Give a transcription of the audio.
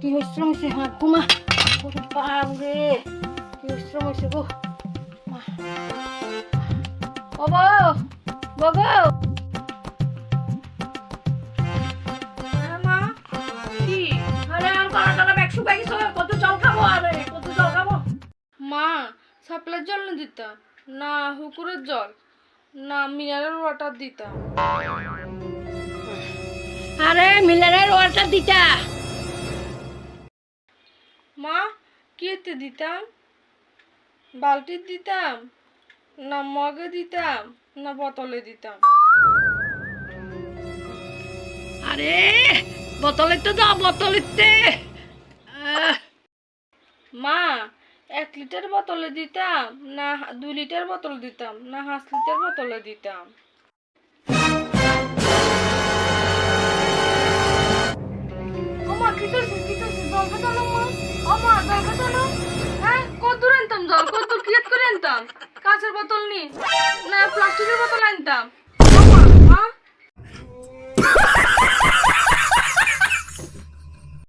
কি হইশ্রম হয়েছে হাত ঘুমা? ওরে রে কি হইশ্রম হয়েছে গো? হ্যাঁ শুকাই গেছে কত জল খাব আরে কত জল খাব? মা সাপ্লাইয়ের জল না দিতাম না, হুকুরের জল। না মিনারেল ওয়াটার দিতাম আরে মিলারের ওয়াটার দিতা? মা কিতে দিতাম? বালতির দিতাম? না মগে দিতাম? না বোতলে দিতাম? আরে বোতলে তো দাও বোতলেতে মা এক লিটার বোতলে দিতাম? না দুই লিটার বোতল দিতাম? না পাঁচ লিটার বোতলে দিতাম? কি করছিস কি করছিস? মা। খাতালো হ্যাঁ কত দূর আনতাম জল? কত দূর করে আনতাম? কাঁচের বোতল নি? না, প্লাস্টিকের বোতল আনতাম।